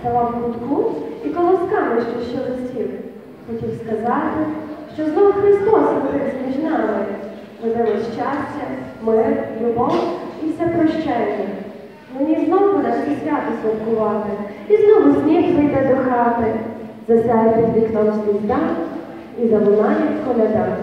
ставав в кутку і колосками що шелестів. Хотів сказати, що знову Христос родився між нами. Ведемо щастя, мир, любов і все прощення. Мені знову все свято святкувати, і знову сніг прийде до хати, засяє під вікном звізда і залунає коляда.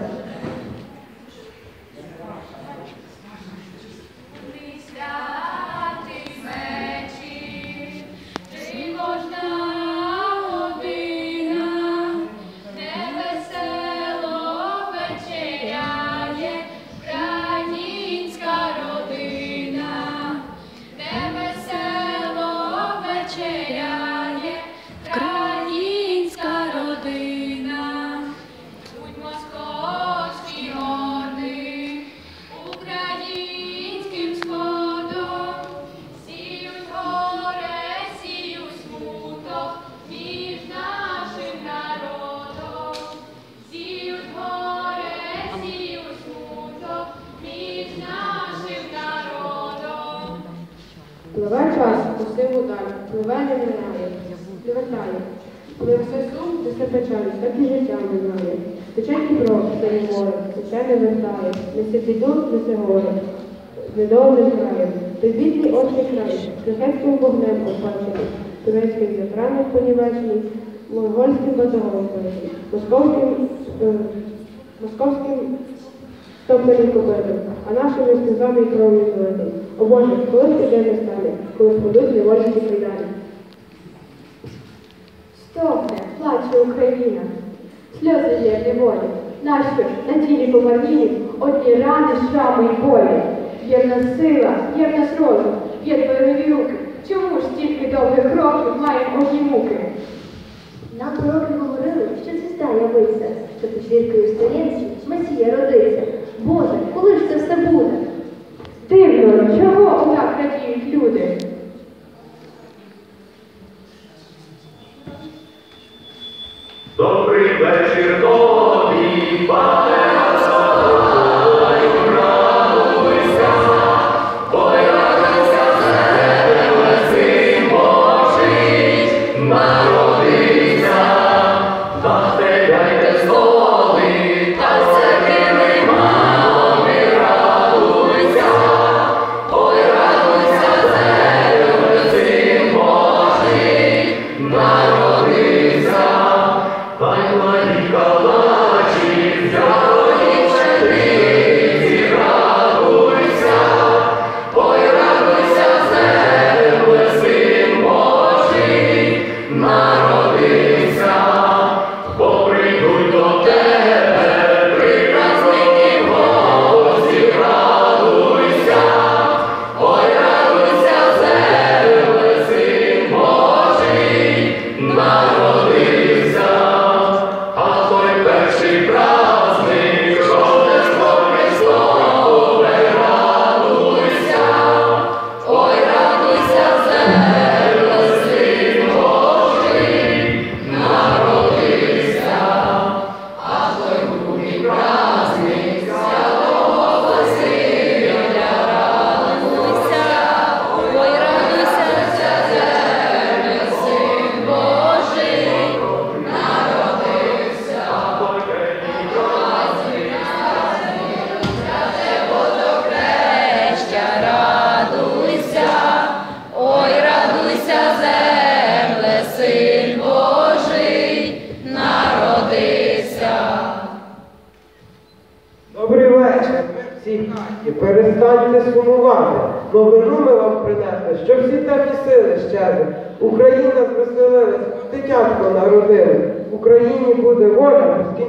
Море, не вертає, несе біду, несе недовгим краєм. Бідний очі край, шляхетським вогнем охвачений, турецьким затраном понівечений, монгольським батогом перший, московським, е, московським Топері кобити, а нашими сльозами і кров'ю злити. О Боже, коли цей день настане, коли впадуть невольські кайдані. Стогне, плаче Україна, сльози є неволі. Нащо на тілі помарнів одні рани, шрами й болі? Є в нас сила, є в нас розум, є твої руки. Чому ж стільки довгих років маємо одні муки? Нам пророки говорили, що звізда явиться, що під зіркою сторінці Месія родиться. Всі хаті, перестаньте сумувати. Новину ми вам принесли, що всі темні сили щезли. Україна звеселилась, дитятко народили. Україні буде воля, бо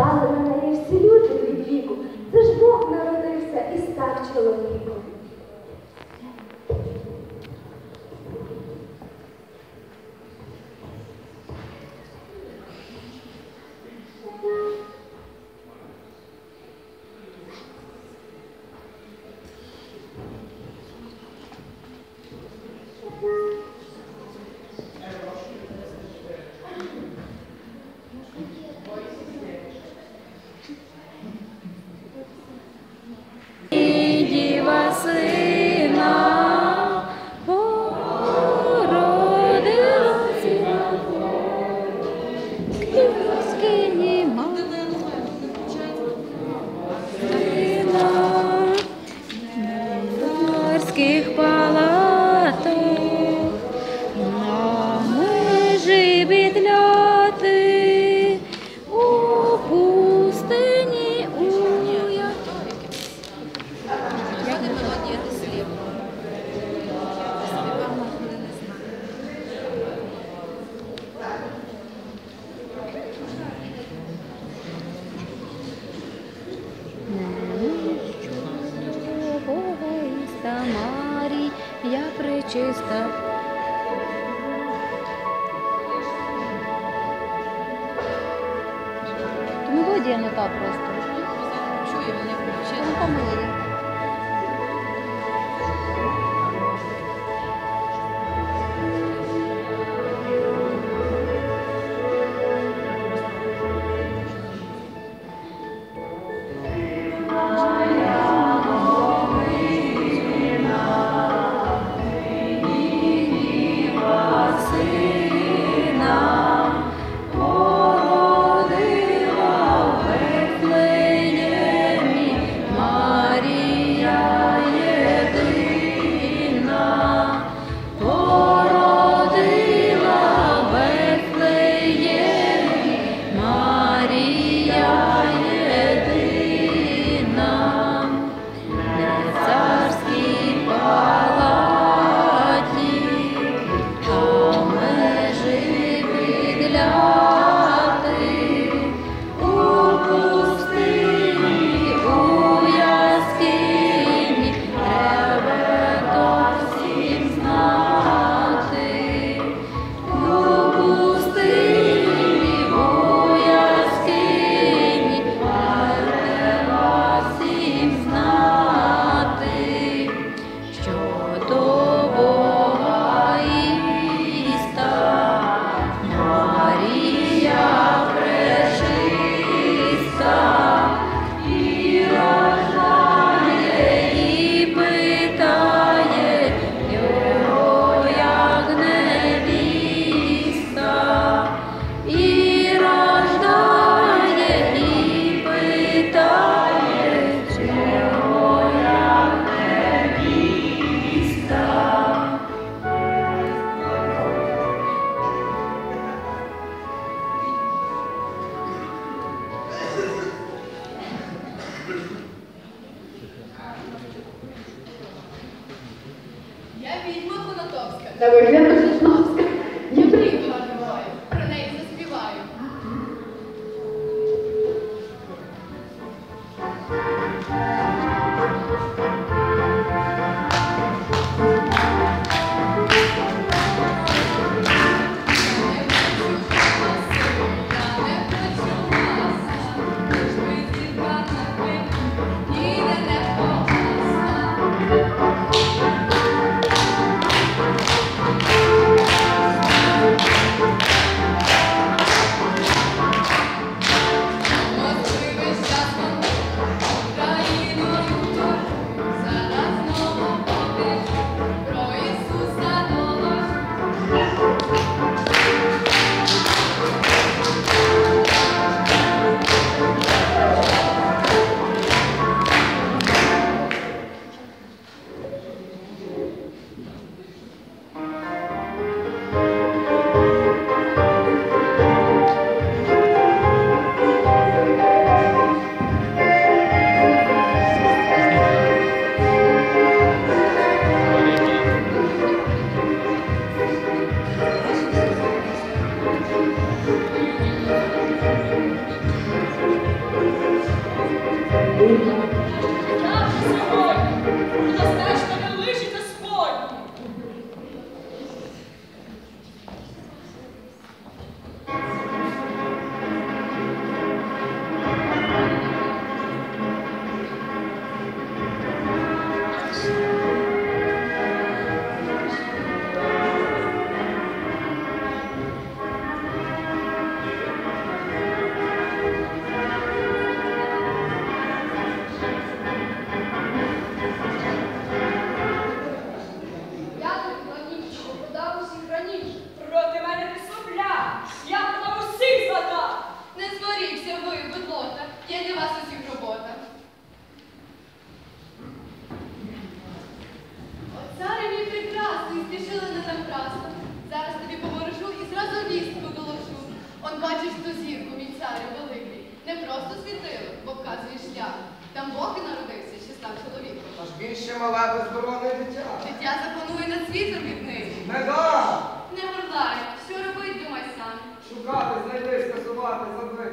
чекали на неї всі люди від віку. Це ж Бог народився і став чоловіком. чисто. Мелодія не та просто. Чуємо, не включила. Ну, помилує.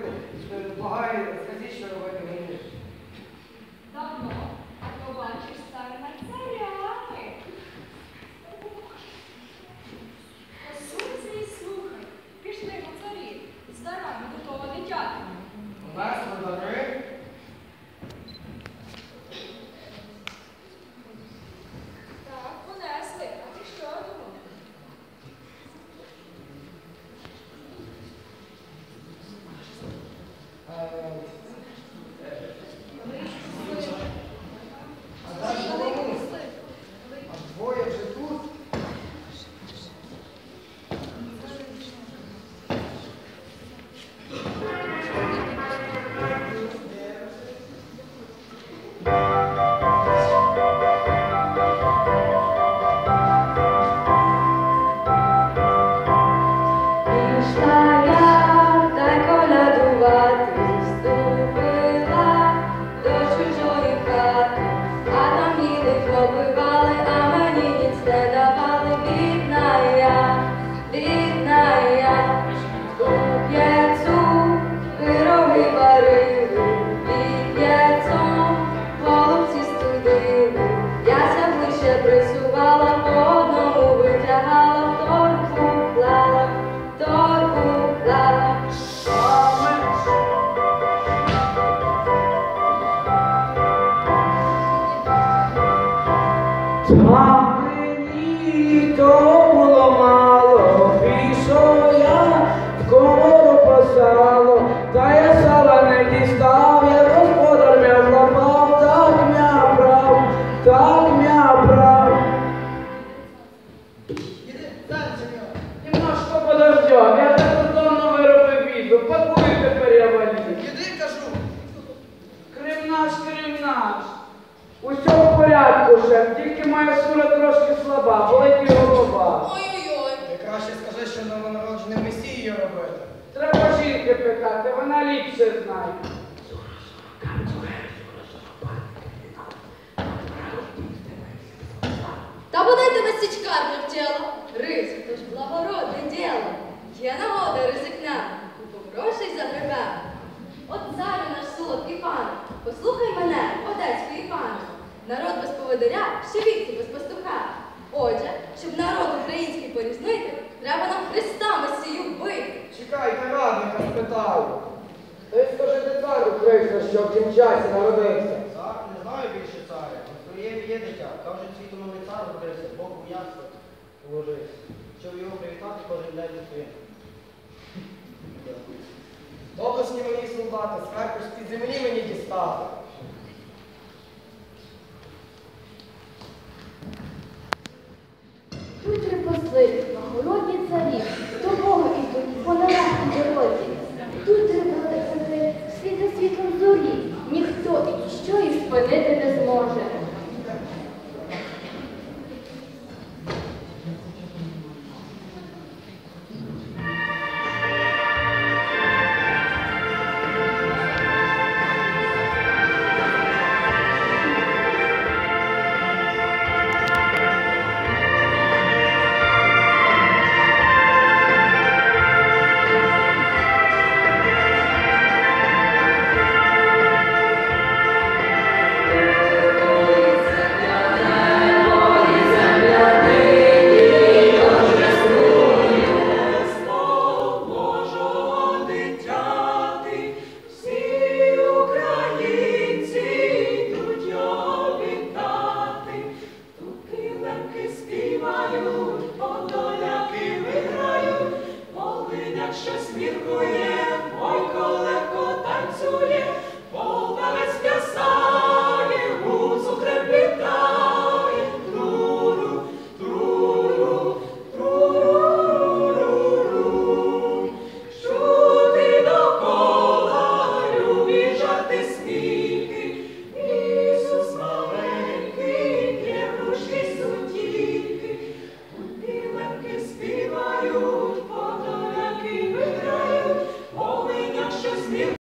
It's going to ласка, спитаю. Ти скажи дитину Христа, що в тім часі народився. Цар не знаю більше царя. Ну, Москвієві є дитя. кажуть, світом не цар родився, Бог у м'ясо положився. Щоб його привітати, кожен день дитину. Обласні мені солдати, з Харківської землі мені дістали. Тут репосли на холодній царі, до Бога ідуть, по нелегкій дорозі. Тут треба сказати, світ за світлом зорі, ніхто і ніщо і спинити не зможе.